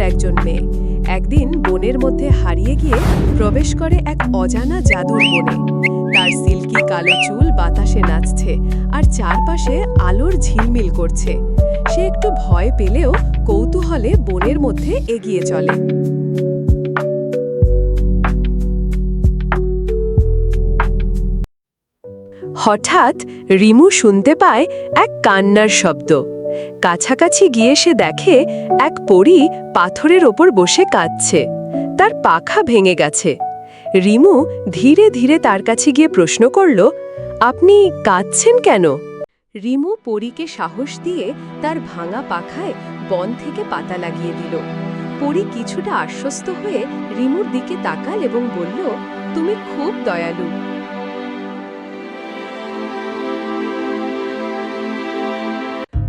একজন মেয়ে। একদিন বনের মধ্যে হারিয়ে গিয়ে প্রবেশ করে এক অজানা জাদুর বনে। তার সিল্কি কালো চুল বাতাসে নাচছে আর চারপাশে আলোর ঝিলমিল করছে। সে একটু ভয় পেলেও কৌতূহলে বনের মধ্যে এগিয়ে চলে। হঠাৎ রিমু শুনতে পায় এক কান্নার শব্দ। কাছাকাছি গিয়ে সে দেখে এক পরী পাথরের ওপর বসে কাঁদছে। তার পাখা ভেঙে গেছে। রিমু ধীরে ধীরে তার কাছে গিয়ে প্রশ্ন করল, আপনি কাঁদছেন কেন? রিমু পরীকে সাহস দিয়ে তার ভাঙা পাখায় বন থেকে পাতা লাগিয়ে দিল। পরী কিছুটা আশ্বস্ত হয়ে রিমুর দিকে তাকাল এবং বলল, তুমি খুব দয়ালু।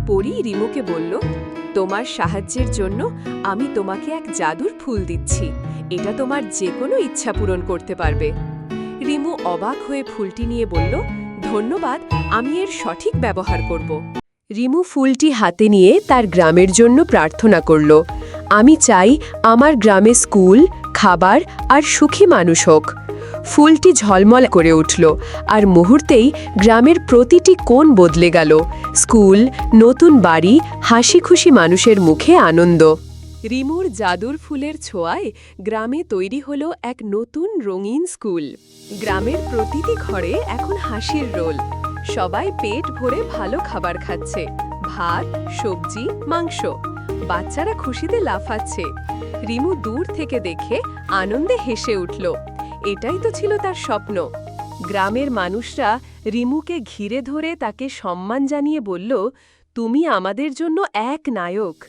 পরি রিমুকে বলল, তোমার সাহায্যের জন্য আমি তোমাকে এক জাদুর ফুল দিচ্ছি। এটা তোমার যে কোনো ইচ্ছা পূরণ করতে পারবে। রিমু অবাক হয়ে ফুলটি নিয়ে বলল, ধন্যবাদ, আমি এর সঠিক ব্যবহার করব। রিমু ফুলটি হাতে নিয়ে তার গ্রামের জন্য প্রার্থনা করল, আমি চাই আমার গ্রামে স্কুল, খাবার আর সুখী মানুষ হোক। ফুলটি ঝলমল করে উঠল আর মুহূর্তেই গ্রামের প্রতিটি কোণ বদলে গেল। স্কুল, নতুন বাড়ি হাসি খুশি মানুষের মুখে আনন্দ। রিমুর জাদুর ফুলের ছোঁয়ায় গ্রামে তৈরি হলো এক নতুন রঙিন স্কুল। গ্রামের প্রতিটি ঘরে এখন হাসির রোল। সবাই পেট ভরে ভালো খাবার খাচ্ছে। ভাত, সবজি, মাংস। বাচ্চারা খুশিতে লাফাচ্ছে। রিমু দূর থেকে দেখে আনন্দে হেসে উঠল। এটাই তো ছিল তার স্বপ্ন। গ্রামের মানুষরা রিমুকে ঘিরে ধরে তাকে সম্মান জানিয়ে বলল, তুমি আমাদের জন্য এক নায়ক।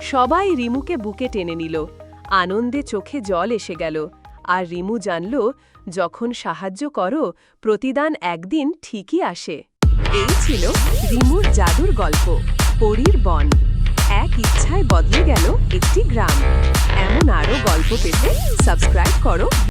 সবাই রিমুকে বুকে টেনে নিল। আনন্দে চোখে জল এসে গেল। আর রিমু জানল, যখন সাহায্য করো, প্রতিদান একদিন ঠিকই আসে। এই ছিল রিমুর জাদুর গল্প, পরীর বন। এক ইচ্ছায় বদলে গেল একটি গ্রাম। এমন আরও গল্প পেতে সাবস্ক্রাইব করো।